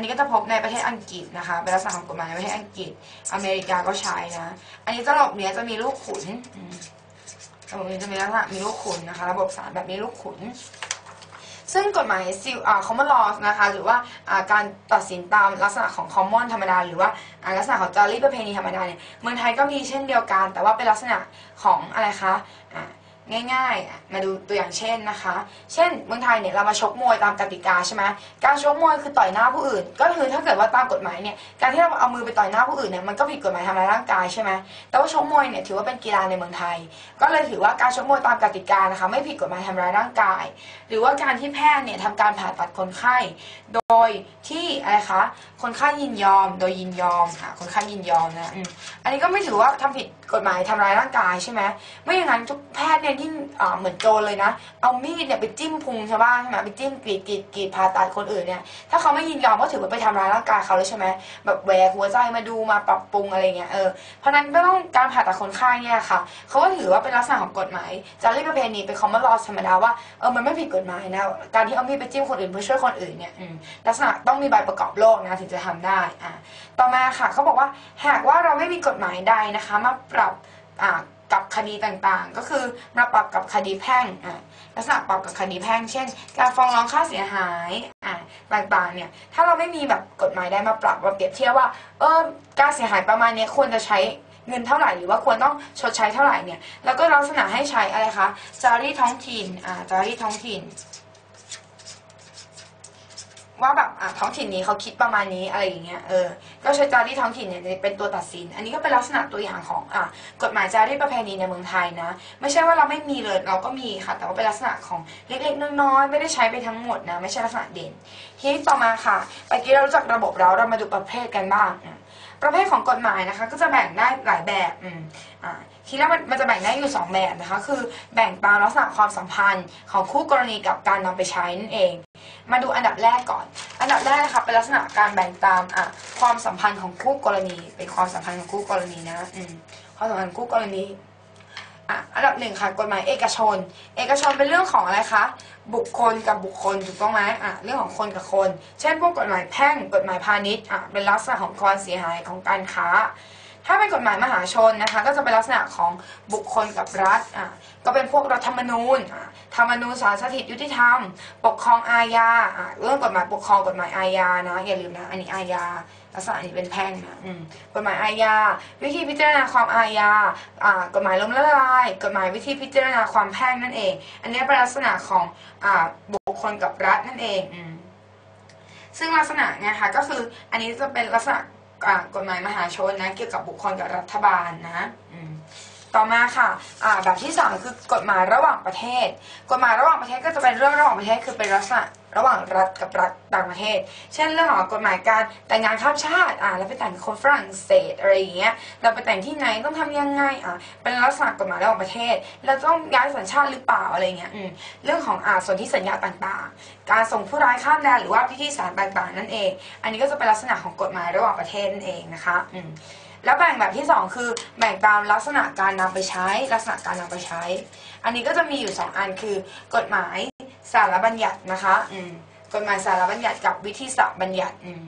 นนี้ก็จะพบในประเทศอังกฤษนะคะเป็นลักษณะของกฎหมายในประเทศอังกฤษ อเมริกาก็ใช้นะ อันนี้ระบเนี้ยจะมีลูกขุนระบบนี้จะมีลักษณะมีลูกขุนนะคะ ระบบสารแบบมีลูกขุนซึ่งกฎหมายซิลอ่า common law นะคะ หรือว่าอ่าการตัดสินตามลักษณะของ common ธรรมดา หรือว่าอ่าลักษณะของจารีประเพณีธรรมดาเนี่ย เมืองไทยก็มีเช่นเดียวกัน แต่ว่าเป็นลักษณะของอะไรคะอ่า ง่ายๆ มาดูตัวอย่างเช่นนะคะ เช่นเมืองไทยเนี่ยเรามาชกมวยตามกติกาใช่ไหมการชกมวยคือต่อยหน้าผู้อื่น ก็คือถ้าเกิดว่าตามกฎหมายเนี่ย การที่เราเอามือไปต่อยหน้าผู้อื่นเนี่ยมันก็ผิดกฎหมายทำร้ายร่างกายใช่ไหมแต่ว่าชกมวยเนี่ยถือว่าเป็นกีฬาในเมืองไทย ก็เลยถือว่าการชกมวยตามกติกานะคะไม่ผิดกฎหมายทำร้ายร่างกาย หรือว่าการที่แพทย์เนี่ยทำการผ่าตัดคนไข้ โดยที่อะไรคะ คนไข้ยินยอม โดยยินยอมค่ะ คนไข้ยินยอมนะ อันนี้ก็ไม่ถือว่าทำผิด กฎหมายทำร้ายร่างกายใช่ไหมไม่อย่างนั้นทุกแพทย์เนี่ยยิ่งอ่าเหมือนโจรเลยนะ เอามีดเนี่ยไปจิ้มพุงชาวบ้านใช่ไหมไปจิ้มกรีดกรีดกรีดผ่าตัดคนอื่นเนี่ยถ้าเขาไม่ยินยอมก็ถือว่าไปทำร้ายร่างกายเขาเลยใช่ไหมแบบแหวกหัวใจมาดูมาปรับปรุงอะไรเงี้ยเออเพราะนั้นก็ต้องการผ่าตัดคนไข้เนี่ยค่ะเขาก็ถือว่าเป็นลักษณะของกฎหมายจารีตประเพณีเป็นคอมมอนลอธรรมดาว่าเออมันไม่ผิดกฎหมายนะการที่เอามีดไปจิ้มคนอื่นเพื่อช่วยคนอื่นเนี่ยลักษณะต้องมีใบประกอบโรคนะถึงจะทำได้อ่าต่อมาค่ะเขาบอกว่าหากว่าเราไม่มีกฎหมายใดนะคะมาปรับกับคดีต่างๆ ก็คือมาปรับกับคดีแพ่งลักษณะปรับกับคดีแพ่ง เช่น การฟ้องร้องค่าเสียหายอ่าต่างๆ เนี่ย ถ้าเราไม่มีแบบกฎหมายใดมาปรับมาเปรียบเทียบว่า เออการเสียหายประมาณนี้ควรจะใช้เงินเท่าไหร่หรือว่าควรต้องชดใช้เท่าไหร่เนี่ย แล้วก็ลักษณะให้ใช้อะไรคะจารีท้องถิ่นอ่าจารีท้องถิ่น ว่าแบบอะท้องถิ่นนี้เขาคิดประมาณนี้อะไรอย่างเงี้ยเออก็ใช้จารีตท้องถิ่นเนี่ยเป็นตัวตัดสิน อันนี้ก็เป็นลักษณะตัวอย่างของอะกฎหมายจารีตประเพณีในเมืองไทยนะ ไม่ใช่ว่าเราไม่มีเลยเราก็มีค่ะ แต่ว่าเป็นลักษณะของเล็กๆน้อยๆไม่ได้ใช้ไปทั้งหมดนะ ไม่ใช่ลักษณะเด่นทีนี้ต่อมาค่ะเมื่อกี้เรารู้จักระบบแล้วเรามาดูประเภทกันบ้างอะประเภทของกฎหมายนะคะ ก็จะแบ่งได้หลายแบบอืมอ่าทีแรกมันมันจะแบ่งได้อยู่ 2 แบบนะคะ คือแบ่งตามลักษณะความสัมพันธ์ของคู่กรณีกับการนำไปใช้นั่นเอง มาดูอันดับแรกก่อน อันดับแรกนะคะเป็นลักษณะการแบ่งตามอะความสัมพันธ์ของคู่กรณี เป็นความสัมพันธ์ของคู่กรณีนะอืมความสัมพันธ์ของคู่กรณีอะอันดับหนึ่งค่ะกฎหมายเอกชน เอกชนเป็นเรื่องของอะไรคะบุคคลกับบุคคลถูกต้องไหมอะเรื่องของคนกับคน เช่นพวกกฎหมายแพ่งกฎหมายพาณิชย์อะเป็นลักษณะของความเสียหายของการค้า ถ้าเป็นกฎหมายมหาชนนะคะ ก็จะเป็นลักษณะของบุคคลกับรัฐอะก็เป็นพวกรัฐธรรมนูญอะธรรมนูญสารสถิตยุติธรรม ปกครองอาญาอะเรื่องกฎหมายปกครองกฎหมายอาญานะอย่าลืมนะอันนี้อาญาลักษณะนี้เป็นแพ่งนะกฎหมายอาญา วิธีพิจารณาความอาญาอ่ากฎหมายล้มละลาย กฎหมายวิธีพิจารณาความแพ่งนั่นเอง อันนี้เป็นลักษณะของอ่าบุคคลกับรัฐนั่นเองอืซึ่งลักษณะเนี่ยค่ะก็คืออันนี้จะเป็นลักษณะ กฎหมายมหาชนนะ เกี่ยวกับบุคคลกับรัฐบาลนะอืม ต่อมาค่ะแบบที่สามคือกฎหมายระหว่างประเทศ กฎหมายระหว่างประเทศก็จะเป็นเรื่องระหว่างประเทศคือเป็นลักษณะระหว่างรัฐกับรัฐต่างประเทศ เช่นเรื่องของกฎหมายการแต่งงานข้ามชาติอ่าแล้วไปแต่งกับคนฝรั่งเศสอะไรอย่างเงี้ย เราไปแต่งที่ไหนต้องทำยังไงอ่าเป็นลักษณะกฎหมายระหว่างประเทศ เราต้องย้ายสัญชาติหรือเปล่าอะไรเงี้ย อืม เรื่องของอ่าส่วนที่สัญญาต่างๆ การส่งผู้ร้ายข้ามแดนหรือว่าพิธีสารต่างๆ นั่นเอง อันนี้ก็จะเป็นลักษณะของกฎหมายระหว่างประเทศนั่นเองนะคะ อืม แล้วแบ่งแบบที่สองคือแบ่งตามลักษณะการนำไปใช้ ลักษณะการนำไปใช้ อันนี้ก็จะมีอยู่สองอันคือกฎหมายสารบัญญัตินะคะอืมกฎหมายสารบัญญัติกับวิธีสารบัญญัติอืม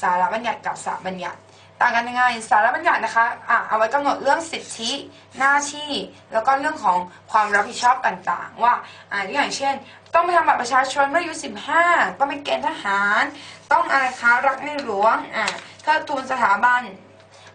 สารบัญญัติกับสารบัญญัติต่างกันยังไงสารบัญญัตินะคะอะเอาไว้กำหนดเรื่องสิทธิหน้าที่ แล้วก็เรื่องของความรับผิดชอบต่างๆ ว่าอ่าอย่างเช่น ต้องไปทำบัตรประชาชนเมื่ออายุ15ต้องไปเกณฑ์ทหาร ต้องอะไรคะรักในหลวงอ่าเทิดทูนสถาบัน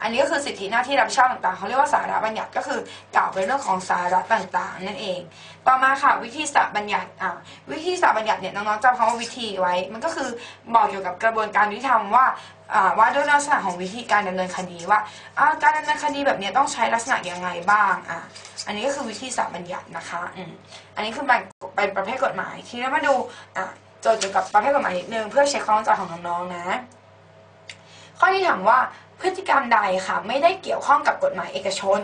อันนี้ก็คือสิทธิหน้าที่รับผิดชอบต่างๆเขาเรียกว่าสาระบัญญัติก็คือกล่าวเป็นเรื่องของสาระต่างๆ นั่นเอง ต่อมาค่ะวิธีสาบัญญัติอ่าวิธีสาบัญญัติเนี่ยน้องๆจำคำว่าวิธีไว้ มันก็คือบอกเกี่ยวกับกระบวนการยุติธรรมว่าอ่าว่าด้วยลักษณะของวิธีการดำเนินคดีว่าอ่าการดำเนินคดีแบบนี้ต้องใช้ลักษณะยังไงบ้างอ่าอันนี้ก็คือวิธีสาบัญญัตินะคะอืมอันนี้คือแบ่งเป็นประเภทกฎหมาย ทีนี้มาดูอ่าโจทย์เกี่ยวกับประเภทกฎหมายนิดนึงเพื่อเช็คความเข้าใจของน้องๆนะ ข้อที่ถามว่าพฤติกรรมใดค่ะไม่ได้เกี่ยวข้องกับกฎหมายเอกชน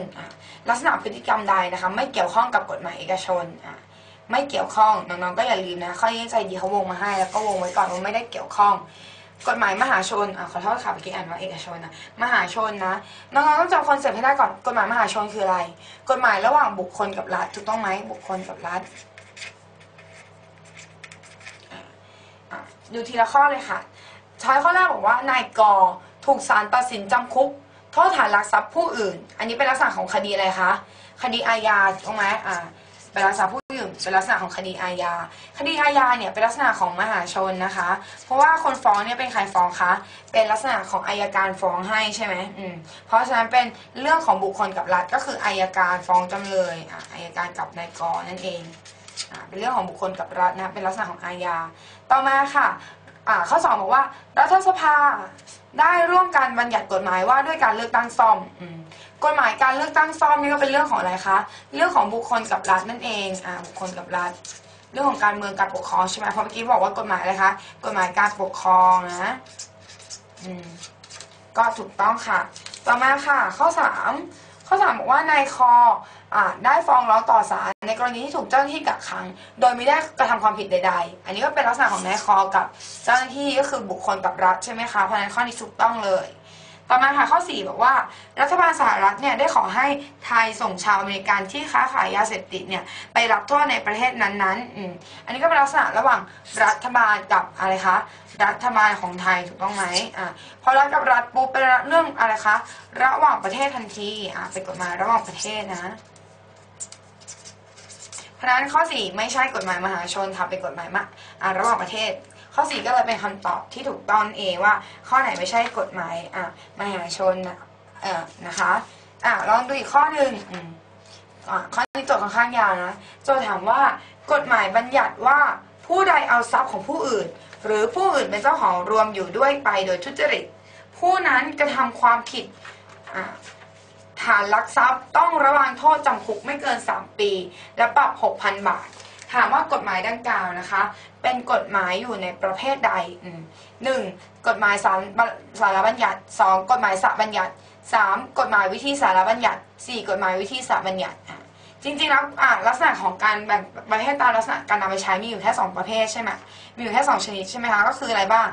ลักษณะพฤติกรรมใดนะคะ ไม่เกี่ยวข้องกับกฎหมายเอกชน ไม่เกี่ยวข้องน้องๆก็อย่าลืมนะข้อนี้ใจดีเขาวงมาให้ แล้วก็วงไว้ก่อนว่าไม่ได้เกี่ยวข้อง กฎหมายมหาชนอขอโทษค่ะเมื่อกี้อ่านว่าเอกชนนะมหาชนนะน้องๆต้องจำคอนเซ็ปต์ให้ได้ก่อนกฎหมายมหาชนคืออะไร กฎหมายระหว่างบุคคลกับรัฐถูกต้องไหมบุคคลกับรัฐอะอะดูทีละข้อเลยค่ะ ช้อยข้อแรกบอกว่านายกอถูกศาลตัดสินจำคุก โทษฐานลักทรัพย์ผู้อื่น อันนี้เป็นลักษณะของคดีอะไรคะคดีอาญาถูกไหมอ่าเป็นลักษณะผู้อื่นเป็นลักษณะของคดีอาญาคดีอาญาเนี่ยเป็นลักษณะของมหาชนนะคะ เพราะว่าคนฟ้องเนี่ยเป็นใครฟ้องคะเป็นลักษณะของอายการฟ้องให้ใช่ไหมอืมเพราะฉะนั้นเป็นเรื่องของบุคคลกับรัฐก็คืออายการฟ้องจำเลยอ่าอายการกับนายกนั่นเองอ่าเป็นเรื่องของบุคคลกับรัฐนะเป็นลักษณะของอาญาต่อมาค่ะ อ่าข้อสองบอกว่า รัฐสภาได้ร่วมกันบัญญัติกฎหมายว่าด้วยการเลือกตั้งซ่อมอืมกฎหมายการเลือกตั้งซ่อมนี่ก็เป็นเรื่องของอะไรคะ เรื่องของบุคคลกับรัฐนั่นเองอ่าบุคคลกับรัฐ เรื่องของการเมืองการปกครองใช่ไหมเพราะเมื่อกี้บอกว่ากฎหมายอะไรคะ กฎหมายการปกครองนะอืมก็ถูกต้องค่ะ ต่อมาค่ะ ข้อสาม ข้อสามบอกว่านายคออ่าได้ฟ้องร้องต่อศาลในกรณีที่ถูกเจ้าหน้าที่กักขัง โดยไม่ได้กระทำความผิดใด ๆ อันนี้ก็เป็นลักษณะของนายคอกับเจ้าหน้าที่ก็คือบุคคลกับรัฐใช่ไหมคะเพราะนั้นข้อนี้ถูกต้องเลย ต่อมาค่ะข้อ 4 บอกว่า รัฐบาลสหรัฐเนี่ยได้ขอให้ไทยส่งชาวอเมริกันที่ค้าขายยาเสพติดเนี่ยไปรับโทษในประเทศนั้นๆอืมอันนี้ก็เป็นลักษณะระหว่างรัฐบาลกับอะไรคะรัฐบาลของไทยถูกต้องไหมอ่าพอรัฐกับรัฐปุ๊บเป็นเรื่องอะไรคะระหว่างประเทศทันทีอ่าเป็นกฎหมายระหว่างประเทศนะเพราะนั้นข้อ 4 ไม่ใช่กฎหมายมหาชนค่ะเป็นกฎหมายมะอ่าระหว่างประเทศ ข้อ4ก็เลยเป็นคำตอบที่ถูกต้องเองว่า ข้อไหนไม่ใช่กฎหมายอ่ามหาชนนะเอ่อนะคะอ่าลองดูอีกข้อหนึ่งอืมอ่าข้อนี้โจทย์ค่อนข้างยาวนะโจทย์ถามว่ากฎหมายบัญญัติว่าผู้ใดเอาทรัพย์ของผู้อื่น หรือผู้อื่นเป็นเจ้าของรวมอยู่ด้วยไปโดยทุจริต ผู้นั้นกระทำความผิดอ่าฐานลักทรัพย์ต้องระวังโทษจำคุกไม่เกิน 3 ปี และปรับ 6,000 บาท ถามว่ากฎหมายดังกล่าวนะคะ เป็นกฎหมายอยู่ในประเภทใดหนึ่งกฎหมายสารสารบัญญัติสองกฎหมายสารบัญญัติสามกฎหมายวิธีสารบัญญัติสี่กฎหมายวิธีสารบัญญัติจริงๆแล้วลักษณะของการแบ่งประเภทตามลักษณะการนำไปใช้มีอยู่แค่สองประเภทใช่ไหมมีอยู่แค่สองชนิดใช่ไหมคะก็คืออะไรบ้าง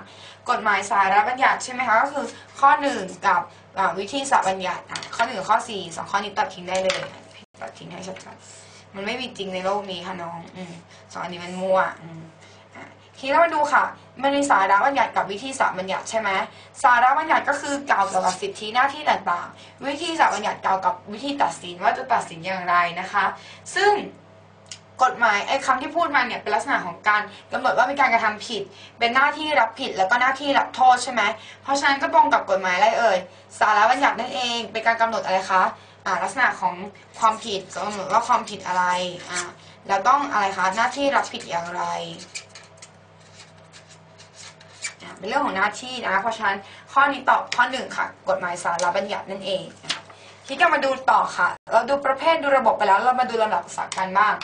กฎหมายสารบัญญัติใช่ไหมคะก็คือข้อหนึ่งกับวิธีสารบัญญัติข้อหนึ่งกับข้อสี่สองข้อนี้ตัดทิ้งได้เลยตัดทิ้งให้ชัดๆ มันไม่มีจริงในโลกนี้ค่ะน้องอืมสองอันนี้มันมั่วอืมอะทีนี้เรามาดูค่ะ มันมีสาระบัญญัติกับวิธีสารบัญญัติใช่ไหมสาระบัญญัติก็คือกล่าวเกี่ยวกับสิทธิหน้าที่ต่างๆ วิธีสารบัญญัติกล่าวกับวิธีตัดสินว่าจะตัดสินอย่างไรนะคะ ซึ่งกฎหมายไอ้คำที่พูดมาเนี่ยเป็นลักษณะของการกำหนดว่ามีการกระทำผิด เป็นหน้าที่รับผิดแล้วก็หน้าที่รับโทษใช่ไหมเพราะฉะนั้นก็ตรงกับกฎหมายอะไรเอ่ยสาระบัญญัตินั่นเอง เป็นการกำหนดอะไรคะอ่า ลักษณะของความผิดกำหนดว่าความผิดอะไรอ่าแล้วต้องอะไรคะหน้าที่รับผิดอย่างไรอ่าเป็นเรื่องของหน้าที่นะเพราะฉะนั้นข้อนี้ตอบข้อหนึ่งค่ะ กฎหมายสารบัญญัตินั่นเอง ที่จะมาดูต่อค่ะ เราดูประเภทดูระบบไปแล้ว เรามาดูลำดับศักดิ์กันบ้าง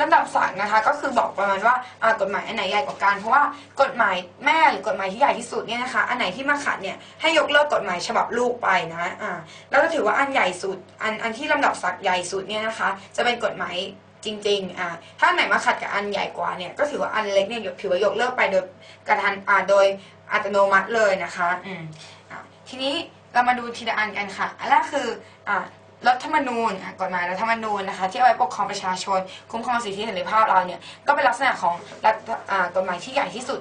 ลำดับศักดิ์นะคะ ก็คือบอกประมาณว่ากฎหมายอันไหนใหญ่กว่ากันเพราะว่ากฎหมายแม่หรือกฎหมายที่ใหญ่ที่สุดเนี่ยนะคะ อันไหนที่มาขัดเนี่ยให้ยกเลิกกฎหมายฉบับลูกไปนะอ่าแล้วก็ถือว่าอันใหญ่สุด อันอันที่ลำดับศักดิ์ใหญ่สุดเนี่ยนะคะ จะเป็นกฎหมายจริงๆ อ่า ถ้าไหนมาขัดกับอันใหญ่กว่าเนี่ย ก็ถือว่าอันเล็กเนี่ยถือว่ายกเลิกไปโดยกระทัน อ่า โดยอัตโนมัติเลยนะคะ อืม อ่า ทีนี้ เรามาดูทีละอันกันค่ะ อันแรกคืออรัฐธรรมนูญกฎหมายรัฐธรรมนูญนะคะ ที่เอาไว้ปกครองประชาชน คุ้มครองสิทธิเสรีภาพเราเนี่ยก็เป็นลักษณะของรัฐกฎหมายที่ใหญ่ที่สุด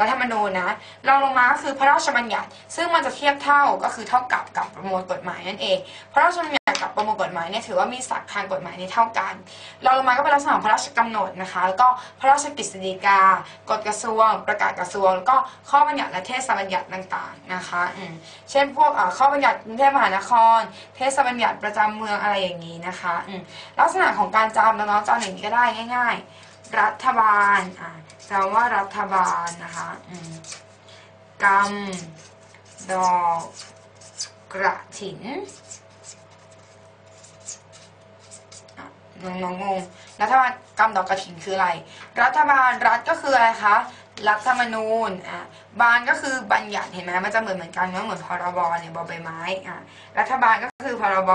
รัฐธรรมนูญนะรองลงมาก็คือพระราชบัญญัติ ซึ่งมันจะเทียบเท่าก็คือเท่ากับกับประมวลกฎหมายนั่นเอง พระราชบัญญัติ กับประมวลกฎหมายเนี่ยถือว่ามีศักดิ์ทางกฎหมายในเท่ากันรองลงมาก็เป็นลักษณะของพระราชกำหนดนะคะ แล้วก็พระราชกฤษฎีกา กฎกระทรวง ประกาศกระทรวง แล้วก็ข้อบัญญัติและเทศบัญญัติต่างๆนะคะเช่นพวกข้อบัญญัติกรุงเทพมหานคร เทศบัญญัติประจำเมืองอะไรอย่างนี้นะคะลักษณะของการจำน้องๆจำอย่างนี้ก็ได้ง่าย ๆ รัฐบาลจำว่ารัฐบาลนะคะอืมดอกกระถิน งๆงงรัฐบาลกำดอกกระถินคืออะไร รัฐบาลรัฐก็คืออะไรคะรัฐธรรมนูญอะบานก็คือบัญญัติเห็นไหมมันจะเหมือนเหมือนกันเนาเหมือนพรบเนี่ยบอใบไม้อะรัฐบาลก็คือพรบ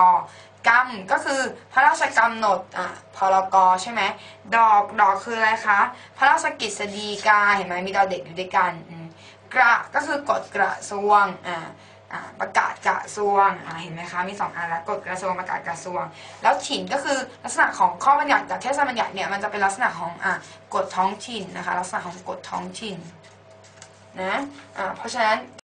กรรมก็คือพระราชกำหนดอะพรกใช่ไหมดอกดอกคืออะไรคะพระราชกฤษฎีกาเห็นไหมมีดอกเด็กอยู่ด้วยกันกระก็คือกฎกระทรวงอ่าอ่า ประกาศกระทรวงเห็นไหมคะมีสองอันแล้วกฎกระทรวงประกาศกระทรวง แล้วถิ่นก็คือลักษณะของข้อบัญญัติกับเทศบัญญัติเนี่ยมันจะเป็นลักษณะของอกฎท้องถิ่นนะคะลักษณะของกฎท้องถิ่นนะเพราะฉะนั้น